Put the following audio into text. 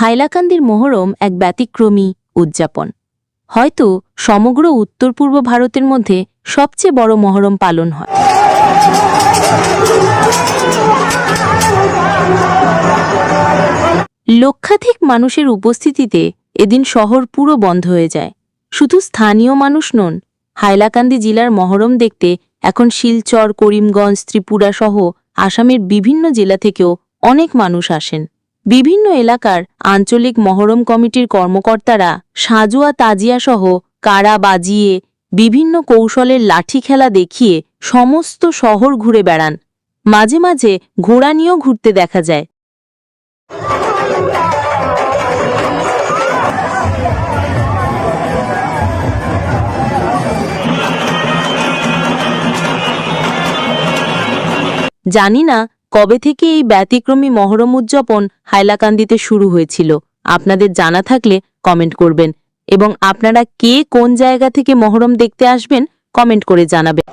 হাইলাকান্দির মোহরম এক ব্যতিক্রমী উদযাপন। হয়তো সমগ্র উত্তর পূর্ব ভারতের মধ্যে সবচেয়ে বড় মহরম পালন হয়। লক্ষাধিক মানুষের উপস্থিতিতে এদিন শহর পুরো বন্ধ হয়ে যায়। শুধু স্থানীয় মানুষ নন, হাইলাকান্দি জেলার মহরম দেখতে এখন শিলচর, করিমগঞ্জ, ত্রিপুরা সহ আসামের বিভিন্ন জেলা থেকেও অনেক মানুষ আসেন। বিভিন্ন এলাকার আঞ্চলিক মহরম কমিটির কর্মকর্তারা সাজুয়া তাজিয়া সহ কারা বাজিয়ে বিভিন্ন কৌশলের লাঠি খেলা দেখিয়ে সমস্ত শহর ঘুরে বেড়ান। মাঝে মাঝে ঘোড়া নিয়েও ঘুরতে দেখা যায়। জানি না কবে থেকে এই ব্যতিক্রমী মহরম উদযাপন হাইলাকান্দিতে শুরু হয়েছিল, আপনাদের জানা থাকলে কমেন্ট করবেন। এবং আপনারা কে কোন জায়গা থেকে মহরম দেখতে আসবেন, কমেন্ট করে জানাবেন।